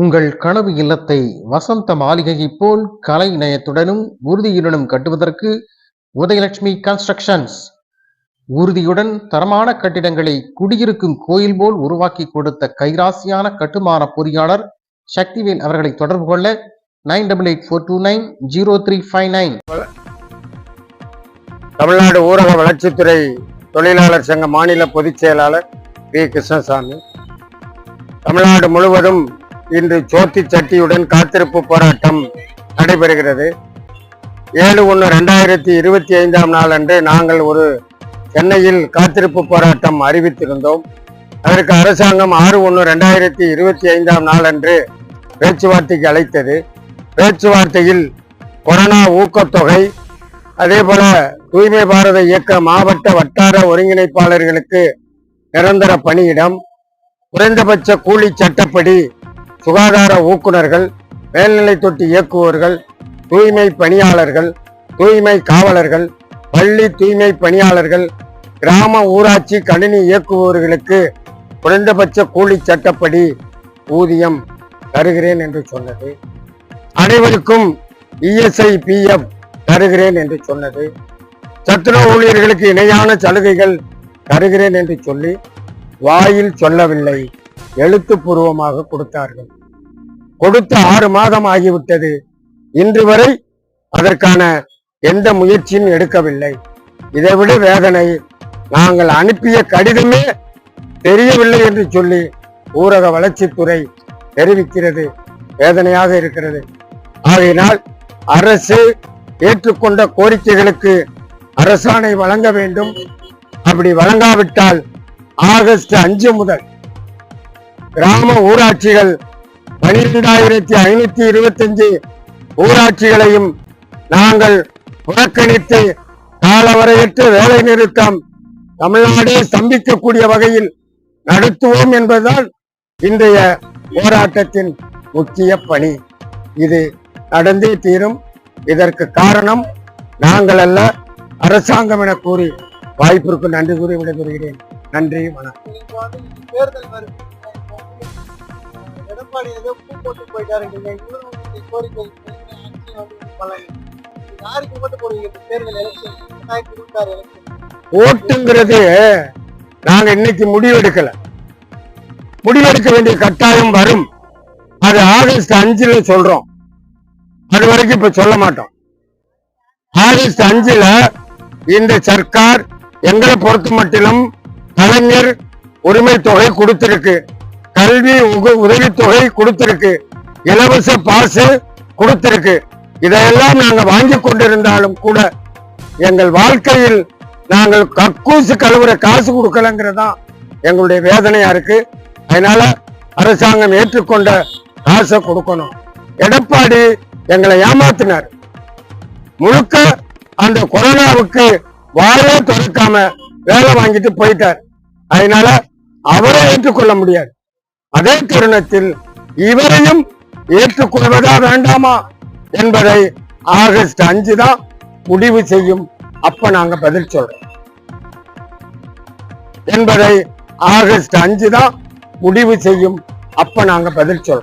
உங்கள் கனவு இல்லத்தை வசந்த மாளிகையைப் போல் கலை நயத்துடனும் உறுதியுடனும் கட்டுவதற்கு உதயலட்சுமி கன்ஸ்ட்ரக்ஷன்ஸ் உறுதியுடன் தரமான கட்டிடங்களை குடியிருக்கும் கோயில் போல் உருவாக்கி கொடுத்த கைராசியான கட்டுமான பொறியாளர் சக்திவேல் அவர்களை தொடர்பு கொள்ள nine double eight four two nine zero three five nine. Tamil Nadu ஊரக வளர்ச்சித்துறை தொழிலாளர் சங்க மாநில பொதுச் செயலாளர் பி கிருஷ்ணசாமி. தமிழ்நாடு முழுவதும் இன்று சோத்தி சட்டியுடன் காத்திருப்பு போராட்டம் நடைபெறுகிறது. ஏழு ஒன்று ரெண்டாயிரத்தி இருபத்தி ஐந்தாம் நாள் அன்று நாங்கள் ஒரு சென்னையில் காத்திருப்பு போராட்டம் அறிவித்திருந்தோம். அதற்கு அரசாங்கம் ஆறு ஒன்று ரெண்டாயிரத்தி இருபத்தி ஐந்தாம் நாள் அன்று பேச்சுவார்த்தைக்கு அழைத்தது. பேச்சுவார்த்தையில் கொரோனா ஊக்கத்தொகை அதே போல தூய்மை பாரத இயக்க மாவட்ட வட்டார ஒருங்கிணைப்பாளர்களுக்கு நிரந்தர பணியிடம் குறைந்தபட்ச கூலி சட்டப்படி சுகாதார ஊக்குனர்கள் மேல்நிலை தொட்டி இயக்குவோர்கள் தூய்மை பணியாளர்கள் தூய்மை காவலர்கள் பள்ளி தூய்மை பணியாளர்கள் கிராம ஊராட்சி கணினி இயக்குபவர்களுக்கு குறைந்தபட்ச கூலி சட்டப்படி ஊதியம் தருகிறேன் என்று சொன்னது. அனைவருக்கும் இஎஸ்ஐ பிஎஃப் தருகிறேன் என்று சொன்னது. சத்துணவு ஊழியர்களுக்கு இணையான சலுகைகள் தருகிறேன் என்று சொல்லி வாயில் சொல்லவில்லை. எழுத்துப்பூர்வமாக கொடுத்தார்கள். கொடுத்த ஆறு மாதம் ஆகிவிட்டது. இன்று வரை அதற்கான எந்த முயற்சியும் எடுக்கவில்லை. இதைவிட வேதனை நாங்கள் அனுப்பிய கடிதமே தெரியவில்லை என்று சொல்லி ஊரக வளர்ச்சித்துறை தெரிவிக்கிறது. வேதனையாக இருக்கிறது. ஆகையினால் அரசு ஏற்றுக்கொண்ட கோரிக்கைகளுக்கு அரசாணை வழங்க வேண்டும். அப்படி வழங்காவிட்டால் ஆகஸ்ட் அஞ்சு முதல் கிராம ஊராட்சிகள் பனிரெண்டாயிரத்தி ஐநூத்தி இருபத்தஞ்சு ஊராட்சிகளையும் நாங்கள் புறக்கணித்து காலவரையற்ற வேலை நிறுத்தம் தமிழ்நாடே ஸ்தம்பிக்கக்கூடிய வகையில் நடத்துவோம் என்பதுதான் இன்றைய போராட்டத்தின் முக்கிய பணி. இது நடந்தே தீரும். இதற்கு காரணம் நாங்கள் அல்ல அரசாங்கம் என கூறி வாய்ப்பிற்கு நன்றி கூறி விடைபெறுகிறேன். நன்றி வணக்கம். எடப்பாடி ஏதோ பூ போட்டு போயிட்டாருங்க இவ்வளவு கோரிக்கை யாருக்கு மட்டும் போடுவீங்க? தேர்தல் எலெக்ஷன் ரெண்டாயிரத்தி இருபத்தி ஆறு எலெக்ஷன். ஓட்டுங்கிறது நாங்க இன்னைக்கு முடிவெடுக்கல. முடிவெடுக்க வேண்டிய கட்டாயம் வரும். அது ஆகஸ்ட் அஞ்சுல சொல்றோம். அது வரைக்கும் இப்ப சொல்ல மாட்டோம். ஆகஸ்ட் அஞ்சுல இந்த சர்க்கார் எங்களை பொறுத்த மட்டிலும் கலைஞர் உரிமை தொகை கொடுத்திருக்கு. கல்வி உதவித்தொகை கொடுத்திருக்கு. இலவச பாசு கொடுத்திருக்கு. இதையெல்லாம் நாங்கள் வாங்கி கொண்டிருந்தாலும் கூட எங்கள் வாழ்க்கையில் நாங்கள் கக்கூசு கழுவுற காசு கொடுக்கலங்கிறதான் எங்களுடைய வேதனையா இருக்கு. அதனால அரசாங்கம் ஏற்றுக்கொண்ட காசை கொடுக்கணும். எடப்பாடி எங்களை ஏமாத்தினார். முழுக்க அந்த கொரோனாவுக்கு வாயே திறக்காம வேலை வாங்கிட்டு போயிட்டார். அதனால அவரை ஏற்றுக்கொள்ள முடியாது. அதே தருணத்தில் இவரையும் ஏற்றுக்கொள்வதா வேண்டாமா என்பதை ஆகஸ்ட் அஞ்சு தான் முடிவு செய்யும். அப்ப நாங்க பதில் சொல்றோம். என்பதை ஆகஸ்ட் அஞ்சு தான் முடிவு செய்யும். அப்ப நாங்க பதில் சொல்றோம்.